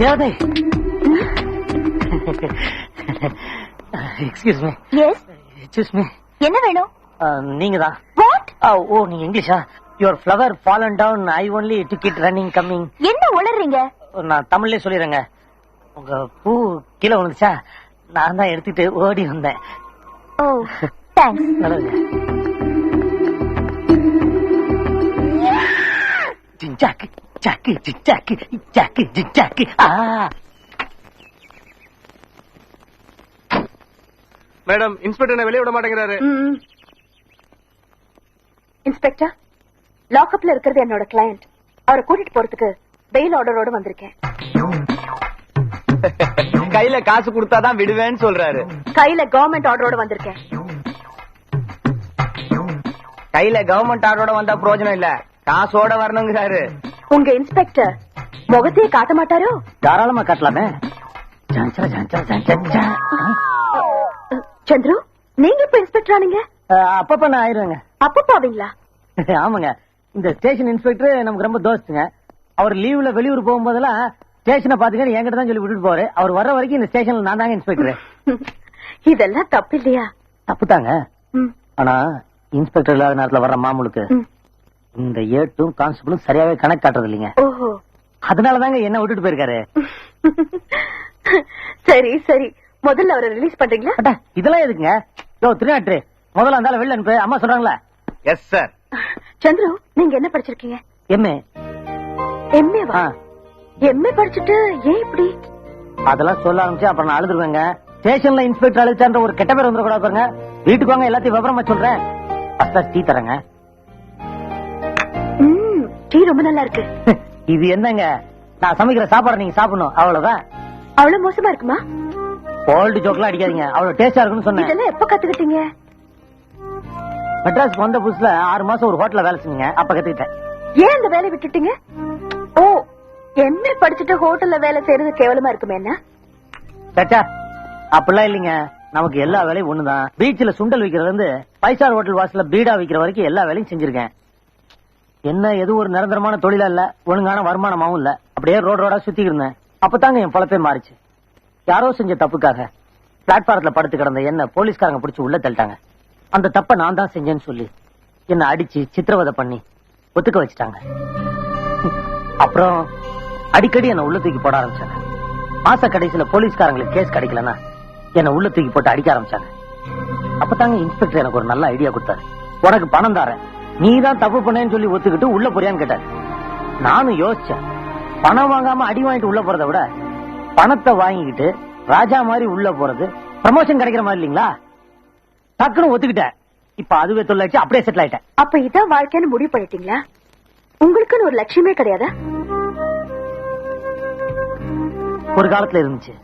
தேவதை. Excuse me yes excuse me என்ன வேணும்? நீங்க தான் வாட் ஓ நீங்க இங்கிலீஷா? Your flower fallen down I only to get running coming என்ன உளறீங்க? நான் தமிழ்லயே சொல்லிடுறேங்க உங்க பூ கீழே விழுந்துச்சா? நான் தான் எடுத்துட்டு ஓடி வந்தேன். ஓ தேங்க்ஸ் நல்லதுங்க ஜிஞ்சாக்கு ஜாக்கு ஜிஞ்சாக்கு ஜாக்கு ஜிஞ்சாக்கு ஆ மேடம் இன்ஸ்பெக்டர் என்ன வெளியே விட மாட்டேங்கிறாரு. இன்ஸ்பெக்டர் லாக்அப்ல இருக்கிறது என்னோட கிளையண்ட் அவரை கூட்டிட்டு போறதுக்கு பெயில் ஆர்டரோட வந்திருக்கேன். கையில காசு கொடுத்தாதான் விடுவேன்னு சொல்றாரு. கையில கவர்மெண்ட் ஆர்டரோட வந்திருக்கேன். கையில கவர்மெண்ட் ஆர்டரோட வந்தா பிரயோஜனம் இல்ல. காசோட வரணுங்கிறாரு. உங்க இன்ஸ்பெக்டர் முகத்தையே காட்ட மாட்டாரோ? தாராளமா காட்டலாமே. சந்துரு நீங்க இப்ப இன்ஸ்பெக்டர் ஆனீங்க அப்பப்ப நான் ஆயிருவேங்க. அப்ப பாவீங்களா ஆமாங்க. இந்த ஸ்டேஷன் இன்ஸ்பெக்டர் நமக்கு ரொம்ப தோஸ்துங்க. அவர் லீவ்ல வெளியூர் போகும்போதெல்லாம் ஸ்டேஷனை பாத்துக்க என்கிட்ட தான் சொல்லி விட்டுட்டு போவாரு. அவர் வர்ற வரைக்கும் இந்த ஸ்டேஷன்ல நான் தாங்க இன்ஸ்பெக்டர். இதெல்லாம் தப்பு இல்லையா தப்புதாங்க ம், ஆனா இன்ஸ்பெக்டர் இல்லாத நேரத்துல வர்ற மாமூலுக்கு. இந்த ஏட்டும் கான்ஸ்டபிளும் சரியாவே கணக்கு காட்டுறது இல்லைங்க ஓஹோ. அதனாலதாங்க என்ன விட்டுட்டு போயிருக்காரு. சரி சரி. முதல்ல அவரை ரிலீஸ் பண்றீங்களா? இதெல்லாம் எதுக்குங்க? யோ திருநாட்டு முதல்ல இருந்தாலும் வெளில அனுப்பு. அம்மா சொல்றாங்களா? எஸ் சார் சந்துரு நீங்க என்ன படிச்சிருக்கீங்க? எம்ஏ எம்ஏவா எம்ஏ படிச்சுட்டு ஏன் இப்படி? அதெல்லாம் சொல்ல ஆரம்பிச்சு அப்புறம் நான் அழுதுருவேங்க. ஸ்டேஷன்ல இன்ஸ்பெக்டர் அழுத்தான்ற ஒரு கெட்ட பேர் வந்துடக்கூடாது பாருங்க. வீட்டுக்கு வாங்க எல்லாத்தையும் விவரமா சொல்றேன். ஃபர்ஸ்ட் டீ தரேங்க. டீ ரொம்ப நல்லா இருக்கு இது என்னங்க? நான் சமைக்கிற சாப்பாடு நீங்க சாப்பிடணும் அவ்வளவுதான். அவ்வளவு மோசமா இருக்குமா? ஓல்டு ஜோக்லாம் அடிக்காதீங்க அவ்வளவு டேஸ்டா இருக்குன்னு சொன்னேன். இதெல்லாம் எப்ப கத்துக்கிட்டீங்க? மெட்ராஸ்க்கு வந்த புதுசுல ஆறு மாசம் ஒரு ஹோட்டல்ல வேலை செஞ்சீங்க அப்ப கத்துக்கிட்டேன். ஏன் அந்த வேலையை விட்டுட்டீங்க? ஓ எம்ஏ படிச்சுட்டு ஹோட்டல்ல வேலை செய்யறது கேவலமா இருக்குமே என்ன? சச்சா அப்படிலாம் இல்லைங்க. நமக்கு எல்லா வேலையும் ஒண்ணுதான். பீச்ல சுண்டல் விக்கிறதுல இருந்து ஃபைவ் ஸ்டார் ஹோட்டல் வாசல்ல பீடா விக்கிற வரைக்கும் எல்லா வேலையும் செஞ்சிருக்கேன். என்ன எதுவும் ஒரு நிரந்தரமான தொழிலா இல்ல ஒழுங்கான வருமானமாவும் இல்ல. அப்படியே ரோடு ரோடா சுத்தி இருந்தேன். அப்பதாங்க என் பழப்பே மாறிச்சு. யாரோ செஞ்ச தப்புக்காக பிளாட்பாரத்துல படுத்து கிடந்த என்ன போலீஸ்காரங்க பிடிச்சு உள்ள தள்ளிட்டாங்க. அந்த தப்ப நான் தான் செஞ்சேன்னு சொல்லி என்ன அடிச்சு சித்திரவதை பண்ணி ஒத்துக்க வச்சுட்டாங்க. அப்புறம் அடிக்கடி என்ன உள்ள தூக்கி போட ஆரம்பிச்சாங்க. மாச கடைசியில போலீஸ்காரங்களுக்கு கேஸ் கிடைக்கலன்னா என்ன உள்ள தூக்கி போட்டு அடிக்க ஆரம்பிச்சாங்க. அப்பதாங்க இன்ஸ்பெக்டர் எனக்கு ஒரு நல்ல ஐடியா கொடுத்தாரு. உனக்கு பணம் தாரேன். நீ தான் தப்பு பண்ணேன்னு சொல்லி ஒத்துக்கிட்டு உள்ள போறியான்னு கேட்டாரு. நானும் யோசிச்சேன். பணம் வாங்காம அடி வாங்கிட்டு உள்ள போறதை விட பணத்தை வாங்கிக்கிட்டு ராஜா மாதிரி உள்ள போறது ப்ரமோஷன் கிடைக்கிற மாதிரி இல்லீங்களா? டக்குன்னு ஒத்துக்கிட்டேன். இப்ப அதுவே தொல்லாச்சு அப்படியே செட்டில் ஆயிட்டேன். அப்ப இதான் வாழ்க்கைன்னு முடிவு பண்ணிட்டீங்களா? உங்களுக்குன்னு ஒரு லட்சியமே கிடையாதா? ஒரு காலத்துல இருந்துச்சு.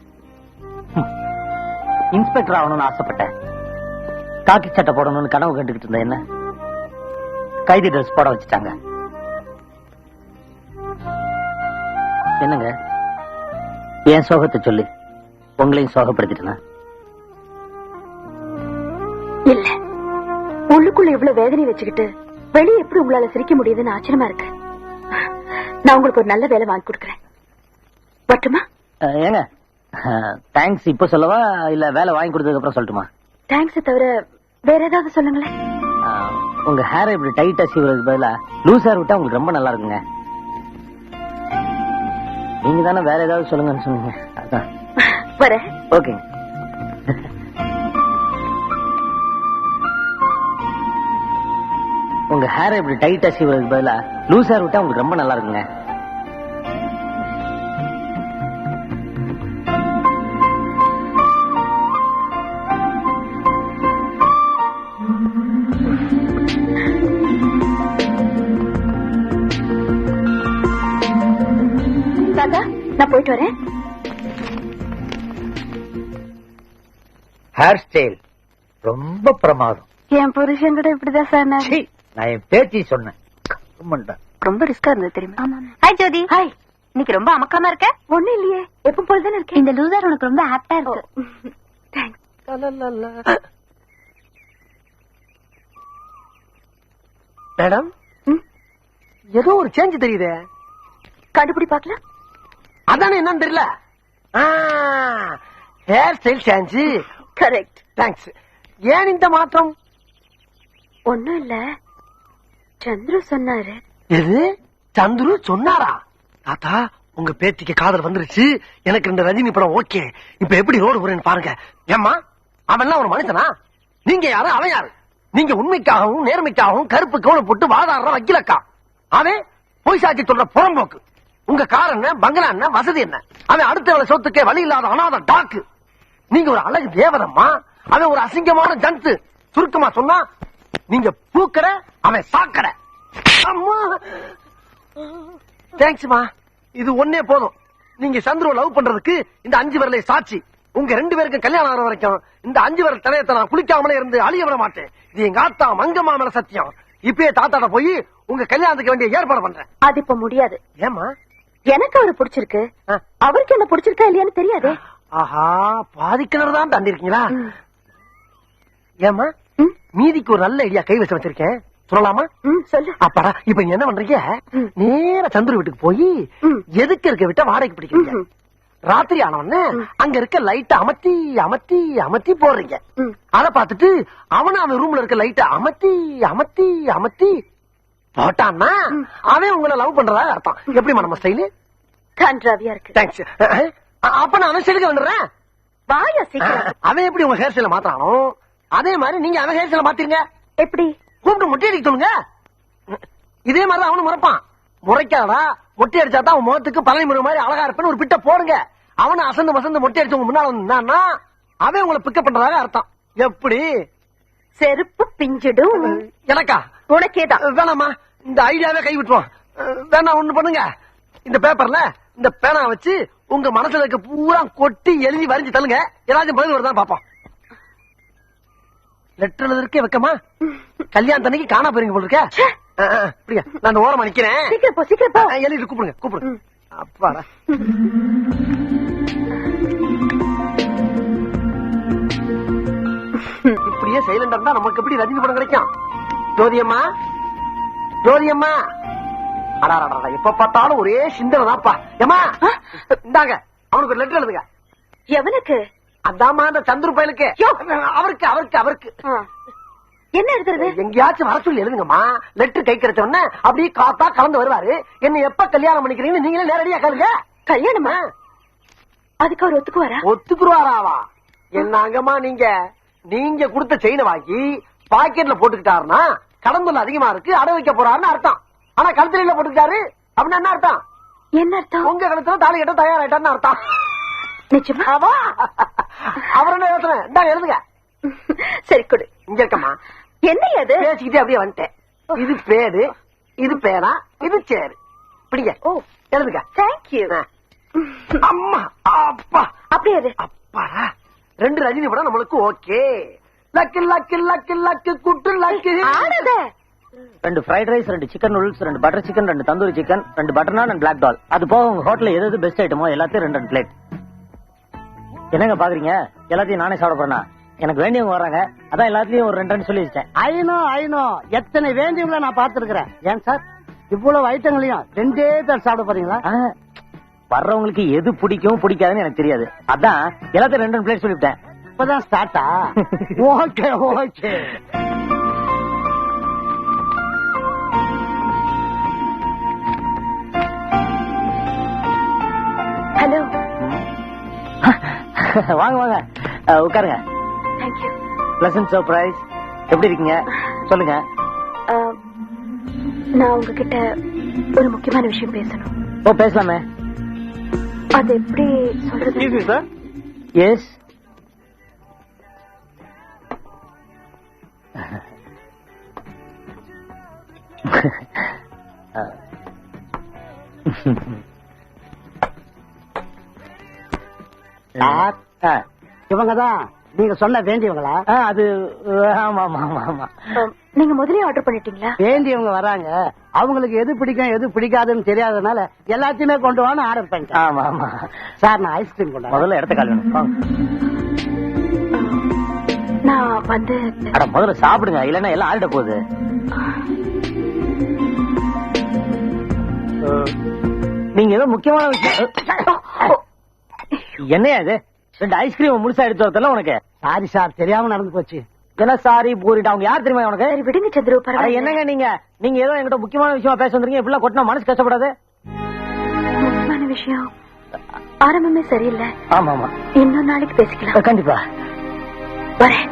இன்ஸ்பெக்டர் ஆகணும்னு ஆசைப்பட்டேன். காக்கி சட்டை போடணும்னு கனவு கண்டுகிட்டு இருந்த என்ன? கைதி ட்ரெஸ் போட வச்சுட்டாங்க. என்னங்க? என் சோகத்தை சொல்லி. உங்களையும் சோகப்படுத்திட்டேனா? இல்ல. உள்ளுக்குள்ள இவ்வளவு வேதனை வச்சுக்கிட்டு வெளியே எப்படி உங்களால சிரிக்க முடியுதுன்னு ஆச்சரியமா இருக்கு. நான் உங்களுக்கு ஒரு நல்ல வேலை வாங்கி கொடுக்கறேன். மட்டுமா ஏங்க? தேங்க்ஸ் இப்ப சொல்லவா? இல்ல வேலை வாங்கி கொடுத்ததுக்கு அப்புறம் சொல்லட்டுமா? தேங்க்ஸ் தவிர வேற ஏதாவது சொல்லுங்களேன். உங்க ஹேரை இப்படி டைட்டா சீவுறதுக்கு பதிலா லூஸ் ஹேர் விட்டா உங்களுக்கு ரொம்ப நல்லா இருக்குங்க. நீங்க தானே வேற ஏதாவது சொல்லுங்கன்னு சொன்னீங்க. அதான். வரேன். ஓகேங்க. உங்க ஹேரை இப்படி டைட்டா சீவுறதுக்கு பதிலா லூஸ் ஹேர் விட்டா உங்களுக்கு ரொம்ப நல்லா இருக்குங்க. போயிட்டு வரேன். ஹேர் ஸ்டைல் ரொம்ப பிரமாதம். என் புருஷன் கூட இப்படிதான் சார் சீ, நான் என் பேத்தி சொன்னேன். ரொம்ப ரிஸ்கா இருந்தது தெரியுமா? ஹாய் ஜோதி. ஹாய் இன்னைக்கு ரொம்ப அமக்கமா இருக்க? ஒண்ணு இல்லையே. எப்ப போலதானே இருக்கேன். இந்த லூசர் உனக்கு ரொம்ப ஹாப்பியா இருக்கு. மேடம்? ஏதோ ஒரு சேஞ்ச் தெரியுதே. கண்டுபிடி பார்க்கலாம். அதானே என்னன்னு தெரியல. Hair style change correct thanks ஏன் இந்த மாற்றம்? ஒண்ணும் இல்ல. சந்துரு சொன்னாரு. எது? சந்துரு சொன்னாரா? தாத்தா உங்க பேத்திக்கு காதல் வந்துருச்சு. எனக்கு இந்த ரஜினி படம் ஓகே. இப்ப எப்படி ரோடு போறேன்னு பாருங்க. ஏம்மா அவன் ஒரு மனுஷனா? நீங்க யாரு? அவன் யாரு? நீங்க உண்மைக்காகவும் நேர்மைக்காகவும் கருப்பு கவுன போட்டு வாதாடுற வக்கீலக்கா. அவன் பொய் சாட்சி சொல்ற புறம்போக்கு. உங்க கார் என்ன? பங்களா என்ன? வசதி என்ன? அவன் அடுத்த சொத்துக்கே வழி இல்லாத அனாத டாக்கு நீங்க ஒரு அழகு தேவதம்மா. அவன் ஒரு அசிங்கமான ஜந்து சுருக்கமா சொன்னா நீங்க பூக்கற அவன் சாக்கற அம்மா! தேங்க்ஸ்மா இது ஒன்னே போதும். நீங்க சந்துருவ லவ் பண்றதுக்கு இந்த அஞ்சு விரலை சாட்சி. உங்க ரெண்டு பேருக்கும் கல்யாணம் ஆகிற வரைக்கும் இந்த அஞ்சு விரல் தலையத்தை நான் குளிக்காமலே இருந்து அழிய விட மாட்டேன். இது எங்க ஆத்தா மங்கம்மா மேல சத்தியம். இப்பயே தாத்தாட்ட போய் உங்க கல்யாணத்துக்கு வேண்டிய ஏற்பாடு பண்றேன். அது இப்ப முடியாது. ஏமா எனக்கு அவரு பிடிச்சிருக்கு. அவருக்கு என்ன பிடிச்சிருக்கா இல்லையான்னு தெரியாது ஆஹா பாதிக்கிணறு தான். ஏமா. மீதிக்கு ஒரு நல்ல ஐடியா கை வச்சு வச்சிருக்கேன் சொல்லலாமா சொல்லு அப்பாடா இப்ப நீங்க என்ன பண்றீங்க. நேர சந்துரு வீட்டுக்கு போய். எதுக்கு இருக்க விட்ட வாடகைக்கு பிடிக்கிறீங்க. ராத்திரி ஆனவொடனே அங்க இருக்க லைட்ட அமர்த்தி அமர்த்தி அமர்த்தி போடுறீங்க. அத பார்த்துட்டு அவனும் அவன் ரூம்ல இருக்க லைட்ட அமர்த்தி அமர்த்தி அமர்த்தி போட்டான்னா அவன் உங்களை லவ் பண்றதா அர்த்தம். எப்படி நம்ம ஸ்டைலு கன்றாவியா இருக்கு. தேங்க்ஸ் அப்ப நான் அவன் ஸ்டைலுக்கு வந்துடுறேன்? வாயா சீக்கிரம் அவன் எப்படி உங்க ஹேர் ஸ்டைல மாத்தானோ அதே மாதிரி நீங்க அவன் ஹேர் ஸ்டைல மாத்திருங்க. எப்படி? கூப்பிட்டு மொட்டை அடிக்க சொல்லுங்க. இதே மாதிரி அவனும் முறைப்பான். முறைக்காதடா மொட்டை அடிச்சா தான் அவன் முகத்துக்கு பழனி முறை மாதிரி அழகா இருப்பேன்னு ஒரு பிட்ட போடுங்க. அவனை அசந்து வசந்து மொட்டை அடிச்சு உங்க முன்னால வந்தான்னா அவன் உங்களை பிக்கப் பண்றதாக அர்த்தம். எப்படி? செருப்பு பிஞ்சிடும். எனக்கா? உனக்கேதான். வேணாமா இந்த ஐடியாவே கை விட்டுருவோம் வேணா ஒண்ணு பண்ணுங்க. இந்த பேப்பர்ல இந்த பேனா வச்சு உங்க மனசுல இருக்க பூரா கொட்டி எழுதி வரைஞ்சு தள்ளுங்க. ஏதாச்சும் பதில் வருதான் பாப்போம் லெட்டர் எழுதுறதுக்கே வைக்கமா? கல்யாணத்தன்னைக்கு காணா போறீங்க போல இருக்க. நான் அந்த ஓரமா நிக்கிறேன். சீக்கிரம் போ சீக்கிரம் போ. ஆ, எழுதி கூப்பிடுங்க கூப்பிடுங்க. அப்பாடா. இப்படியே சைலண்டா இருந்தா நமக்கு எப்படி ரஜினி படம் கிடைக்கும்? ஜோதியம்மா? ஜோதியம்மா. அடாடா எப்ப பார்த்தாலும் ஒரே சிந்தனை தான்ப்பா ஏமா இந்தாங்க அவனுக்கு ஒரு லெட்டர் எழுதுங்க. எவனுக்கு? அதாம்மா அந்த சந்துரு பயலுக்கு. அவருக்கு அவருக்கு அவருக்கு. என்ன எழுதுறது? எங்கேயாச்சும் வர சொல்லி எழுதுங்கம்மா. லெட்டர் கை கிடைச்ச உடனே அப்படியே காத்தா கலந்து வருவாரு. என்ன எப்ப கல்யாணம் பண்ணிக்கிறீங்கன்னு நீங்களே நேரடியா கேளுங்க. கல்யாணமா? அதுக்கு அவர் ஒத்துக்குவாரா? ஒத்துக்குருவாராவா என்னங்கம்மா நீங்க? நீங்க கொடுத்த செயினை வாங்கி பாக்கெட்ல போட்டுக்கிட்டாருன்னா கடம்புல அதிகமா இருக்கு அடை வைக்க போறாருன்னு அர்த்தம். ஆனா கழுத்துல போட்டுக்கிட்டாரு அப்படின்னா என்ன அர்த்தம்? என்ன அர்த்தம்? உங்க கழுத்துல தாலி கட்ட தயாராயிட்டான்னு அர்த்தம். ஆமா. அவர் என்ன யோசனை? இந்தாங்க எழுதுங்க. சரி கொடு. இங்க இருக்கம்மா. என்ன அது? பேசிக்கிட்டே அப்படியே வந்துட்டேன். இது பேரு இது பேரா இது சேரு. பிடிங்க. ஓ. எழுதுங்க. தேங்க்யூ. அம்மா அப்பா. அப்படியே இரு. அப்பாடா. ரெண்டு ரஜினி படம் நம்மளுக்கு okay. Luck luck luck luck good luck. ரெண்டு ஃப்ரைட் ரைஸ் ரெண்டு சிக்கன் நூடுல்ஸ் ரெண்டு பட்டர் சிக்கன் ரெண்டு தந்தூரி சிக்கன் ரெண்டு பட்டர் நான் பிளாக் டால் அது போக உங்க ஹோட்டல்ல எது எது பெஸ்ட் ஐட்டமோ எல்லாத்தையும் ரெண்டு ரெண்டு பிளேட் என்னங்க பாக்குறீங்க? எல்லாத்தையும் நானே சாப்பிட போறேனா? எனக்கு வேண்டியவங்க வர்றாங்க அதான் எல்லாத்தையும் ஒரு ரெண்டு ரெண்டு சொல்லி வச்சிட்டேன் ஐநோ ஐநோ எத்தனை வேண்டியவங்கள நான் பாத்துருக்கிறேன் ஏன் சார்? இவ்வளவு ஐட்டங்களையும் ரெண்டே பேர் சாப்பிட போறீங்களா? வர்றவங்களுக்கு எது பிடிக்கும் பிடிக்காதுன்னு எனக்கு தெரியாது. அதான் எல்லாத்தையும் ரெண்டு ரெண்டு பிளேட் சொல்லிவிட்டேன். இப்பதான் ஸ்டார்ட்டா ஓகே ஓகே. ஹலோ வாங்க வாங்க. உட்காருங்க. பிளசன்ட் சர்ப்ரைஸ் எப்படி இருக்கீங்க? சொல்லுங்க. நான் உங்ககிட்ட ஒரு முக்கியமான விஷயம் பேசணும். ஓ பேசலாமே. அது எப்படி சொல்றது? சார் எஸ் இவங்கதான். நீங்க சொன்ன வேண்டியவங்களா? அது ஆமா ஆமா ஆமா நீங்க முதலே ஆர்டர் பண்ணிட்டீங்களா? வேண்டியவங்க வராங்க. அவங்களுக்கு எது பிடிக்கும் எது பிடிக்காதுன்னு தெரியாதனால எல்லாத்தையுமே கொண்டு வான்னு ஆர்டர் பண்ணிட்டேன் ஆமா ஆமா. சார் நான் ஐஸ்கிரீம் கொண்டு வரேன். முதல்ல இடத்த கால் வாங்க. நான் வந்து அட முதல்ல சாப்பிடுங்க. இல்லன்னா எல்லாம் ஆறிட போகுது. நீங்க ஏதோ முக்கியமான விஷயம். என்னையா இது? ரெண்டு ஐஸ்கிரீம் முழுசா எடுத்து வரதுல உனக்கு? சாரி சார் தெரியாம நடந்து போச்சு. என்ன சாரி பூரிட்டா. அவங்க யார் தெரியுமா உனக்கு? சரி விடுங்க சந்துரு பரவாயில்ல. என்னங்க நீங்க? நீங்க ஏதோ என்கிட்ட முக்கியமான விஷயமா பேச வந்திருக்கீங்க. இப்படிலாம் கொட்டினா மனசு கஷ்டப்படாது. முக்கியமான விஷயம். ஆரம்பமே சரியில்லை. ஆமா ஆமா இன்னொரு நாளைக்கு பேசிக்கலாம். கண்டிப்பா. வரேன்.